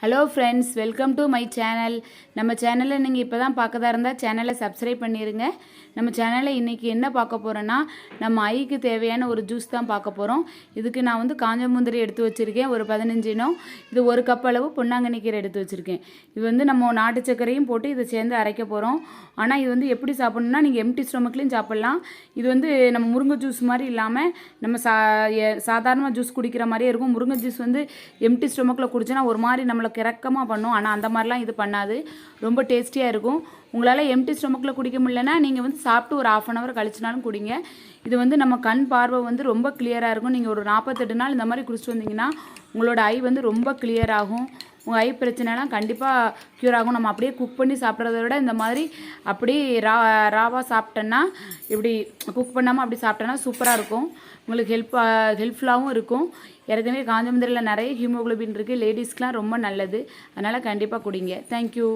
Hello friends welcome to my channel நம்ம சேனலை நீங்கள் இப்போ தான் பார்க்கதா இருந்தால் சேனலை சப்ஸ்கிரைப் பண்ணிடுங்க நம்ம சேனலில் இன்றைக்கி என்ன பார்க்க போகிறோன்னா நம்ம ஐக்கு தேவையான ஒரு ஜூஸ் தான் பார்க்க போகிறோம் இதுக்கு நான் வந்து காஞ்ச முந்திரி எடுத்து வச்சுருக்கேன் ஒரு பதினஞ்சு இனம். இது ஒரு கப் அளவு பொன்னாங்கண்ணி கீரை எடுத்து வச்சுருக்கேன். இது வந்து நம்ம நாட்டு சர்க்கரையும் போட்டு இதை சேர்ந்து அரைக்க போகிறோம் ஆனால் இது வந்து எப்படி சாப்பிட்ணுன்னா நீங்கள் எம்டி ஸ்டொமக்லேயும் சாப்பிட்லாம். இது வந்து நம்ம முருங்கை ஜூஸ் மாதிரி இல்லாமல் நம்ம சா சாதாரணமாக ஜூஸ் குடிக்கிற மாதிரியே இருக்கும். முருங்கை ஜூஸ் வந்து எம்டி ஸ்டொமக்கில் குடிச்சோன்னா ஒரு மாதிரி நம்மளை அவ்வளோ கிறக்கமாக பண்ணும். ஆனால் அந்த மாதிரிலாம் இது பண்ணாது. ரொம்ப டேஸ்டியாக இருக்கும். உங்களால் எம்டி ஸ்டொமக்கில் குடிக்க முடியலன்னா நீங்கள் வந்து சாப்பிட்டு ஒரு ஆஃப் அன் ஹவர் கழிச்சினாலும் குடிங்க. இது வந்து நம்ம கண் பார்வை வந்து ரொம்ப கிளியராக இருக்கும். நீங்கள் ஒரு நாற்பத்தெட்டு நாள் இந்த மாதிரி குடிச்சிட்டு வந்தீங்கன்னா உங்களோட ஐ வந்து ரொம்ப கிளியர் ஆகும். உங்கள் ஐ பிரச்சனைலாம் கண்டிப்பாக க்யூர் ஆகும். நம்ம அப்படியே குக் பண்ணி சாப்பிட்றத விட இந்த மாதிரி அப்படியே ரா ராவாக சாப்பிட்டோன்னா இப்படி குக் பண்ணாமல் அப்படி சாப்பிட்டோன்னா சூப்பராக இருக்கும். உங்களுக்கு ஹெல்ப் ஹெல்ப்ஃபுல்லாகவும் இருக்கும். ஏற்கனவே காஞ்சமுந்திரியில் நிறைய ஹீமோகுளோபின் இருக்குது லேடிஸ்க்கெலாம் ரொம்ப நல்லது. அதனால் கண்டிப்பாக குடிங்க. தேங்க்யூ